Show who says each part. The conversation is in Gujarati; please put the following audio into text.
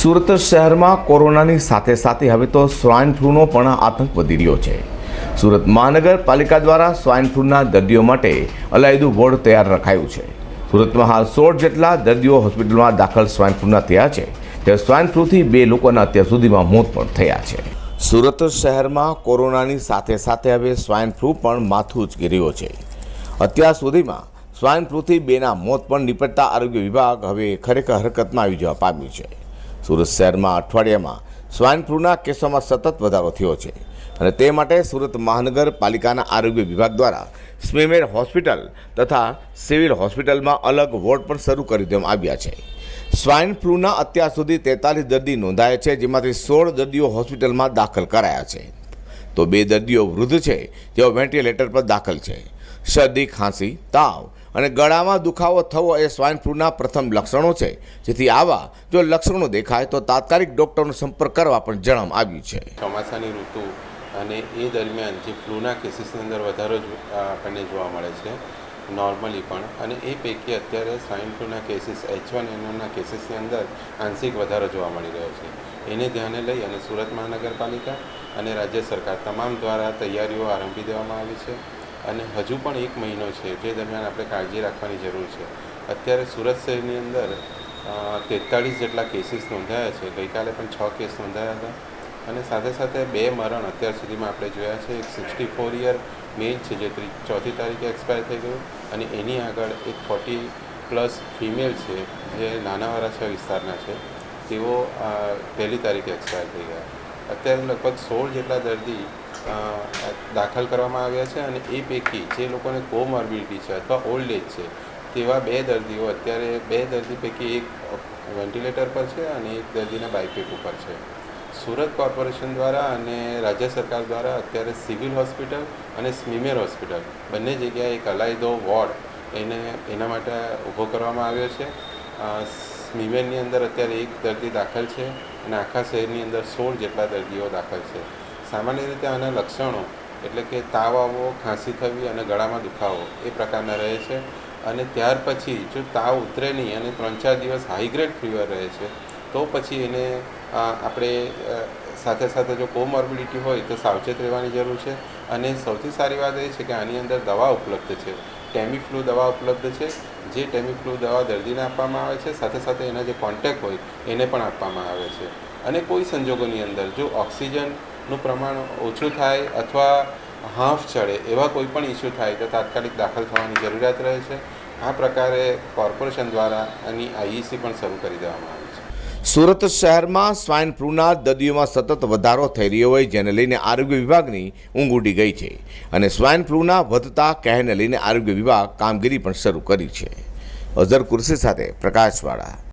Speaker 1: સુરત શહેરમાં કોરોનાની સાથે સાથે હવે તો સ્વાઇન ફ્લૂનો પણ આતંક વધી રહ્યો છે. સુરત મહાનગરપાલિકા દ્વારા સ્વાઇન ફ્લૂના દર્દીઓ માટે અલાયદું વોર્ડ તૈયાર રખાયું છે. સુરતમાં હાલ સોળ જેટલા દર્દીઓ હોસ્પિટલમાં દાખલ સ્વાઇન ફ્લૂના થયા છે. ત્યારે સ્વાઇન ફ્લૂથી બે લોકોના અત્યાર સુધીમાં મોત પણ થયા છે. સુરત શહેરમાં કોરોનાની સાથે સાથે હવે સ્વાઇન ફ્લૂ પણ માથું ઉચકી રહ્યો છે. અત્યાર સુધીમાં સ્વાઇન ફ્લૂથી બેના મોત પણ નિપટતા આરોગ્ય વિભાગ હવે ખરેખર હરકતમાં આવી જવા પામ્યું છે. સુરત શહેરમાં અઠવાડિયામાં સ્વાઇન ફ્લૂના કેસોમાં સતત વધારો થયો છે. અને તે માટે સુરત મહાનગરપાલિકાના આરોગ્ય વિભાગ દ્વારા સ્મીમેર હોસ્પિટલ તથા સિવિલ હોસ્પિટલમાં અલગ વોર્ડ પણ શરૂ કરી દેવામાં આવ્યા છે. સ્વાઇન ફ્લૂના અત્યાર સુધી તેતાલીસ દર્દી નોંધાયા છે, જેમાંથી સોળ દર્દીઓ હોસ્પિટલમાં દાખલ કરાયા છે. તો બે દર્દીઓ વૃદ્ધ છે, જેઓ વેન્ટિલેટર પર દાખલ છે. શરદી, ખાંસી, તાવ અને ગળામાં દુખાવો થવો એ સ્વાઇન ફ્લૂના પ્રથમ લક્ષણો છે. જેથી આવા જો લક્ષણો દેખાય તો તાત્કાલિક ડૉક્ટરનો સંપર્ક કરવા પણ જણાવવામાં આવ્યું છે.
Speaker 2: ચોમાસાની ઋતુ અને એ દરમિયાન જે ફ્લૂના કેસીસની અંદર વધારો આપણને જોવા મળે છે, નોર્મલી પણ. અને એ પૈકી અત્યારે સ્વાઇન ફ્લૂના કેસીસ એચ વન એનના કેસીસની અંદર આંશિક વધારો જોવા મળી રહ્યો છે. એને ધ્યાને લઈ અને સુરત મહાનગરપાલિકા અને રાજ્ય સરકાર તમામ દ્વારા તૈયારીઓ આરંભી દેવામાં આવી છે. અને હજુ પણ એક મહિનો છે જે દરમિયાન આપણે કાળજી રાખવાની જરૂર છે. અત્યારે સુરત શહેરની અંદર તેતાળીસ જેટલા કેસીસ નોંધાયા છે. ગઈકાલે પણ છ કેસ નોંધાયા હતા. અને સાથે સાથે બે મરણ અત્યાર સુધીમાં આપણે જોયા છે. એક સિક્સટી ફોર યર મેલ છે, જે ત્રી, ચોથી તારીખે એક્સપાયર થઈ ગયું. અને એની આગળ એક ફોર્ટી પ્લસ ફિમેલ છે, જે નાના વરાછા વિસ્તારના છે. તેઓ પહેલી તારીખે એક્સપાયર થઈ ગયા. અત્યારે લગભગ સોળ જેટલા દર્દી દાખલ કરવામાં આવ્યા છે અને એ પૈકી જે લોકોને કોમોર્બિડિટી છે અથવા ઓલ્ડ એજ છે, તેવા બે દર્દીઓ અત્યારે, બે દર્દી પૈકી એક વેન્ટિલેટર પર છે અને એક દર્દીના બાયપેક ઉપર છે. સુરત કોર્પોરેશન દ્વારા અને રાજ્ય સરકાર દ્વારા અત્યારે સિવિલ હોસ્પિટલ અને સ્મીમેર હોસ્પિટલ, બંને જગ્યાએ એક અલાયદો વોર્ડ એને, એના માટે ઊભો કરવામાં આવ્યો છે. સ્મિમેરની અંદર અત્યારે એક દર્દી દાખલ છે. અને આખા શહેરની અંદર સોળ જેટલા દર્દીઓ દાખલ છે. સામાન્ય રીતે આના લક્ષણો એટલે કે તાવ આવવો ખાંસી થવી અને ગળામાં દુખાવો એ પ્રકારના રહે છે અને ત્યાર પછી જો તાવ ઉતરે નહીં અને ત્રણ ચાર દિવસ હાઈગ્રેડ ફીવર રહે છે, તો પછી એને આપણે સાથે સાથે જો કોમોર્બિડિટી હોય તો સાવચેત રહેવાની જરૂર છે. અને સૌથી સારી વાત એ છે કે આની અંદર દવા ઉપલબ્ધ છે. ટેમિફ્લુ દવા ઉપલબ્ધ છે, જે ટેમિફ્લુ દવા દર્દીને આપવામાં આવે છે, સાથે સાથે એના જે કોન્ટેક્ટ હોય એને પણ આપવામાં આવે છે. અને કોઈ સંજોગોની અંદર જો ઓક્સિજનનું પ્રમાણ ઓછું થાય અથવા હાંફ ચડે એવા કોઈ પણ ઇસ્યુ થાય તો તાત્કાલિક દાખલ થવાની જરૂરિયાત રહે છે. આ પ્રકારે કોર્પોરેશન દ્વારા આની આઈઈસી પણ શરૂ કરી દેવામાં આવી
Speaker 1: સુરત શહેરમાં સ્વાઇન ફ્લૂના દર્દીઓમાં સતત વધારો થઈ રહ્યો હોય, જેને લઈને આરોગ્ય વિભાગની ઊંઘ ઉડી ગઈ છે. અને સ્વાઇન ફ્લૂના વધતા કહેને લઈને આરોગ્ય વિભાગ કામગીરી પણ શરૂ કરી છે. અઝર કુર્સી સાથે પ્રકાશવાળા.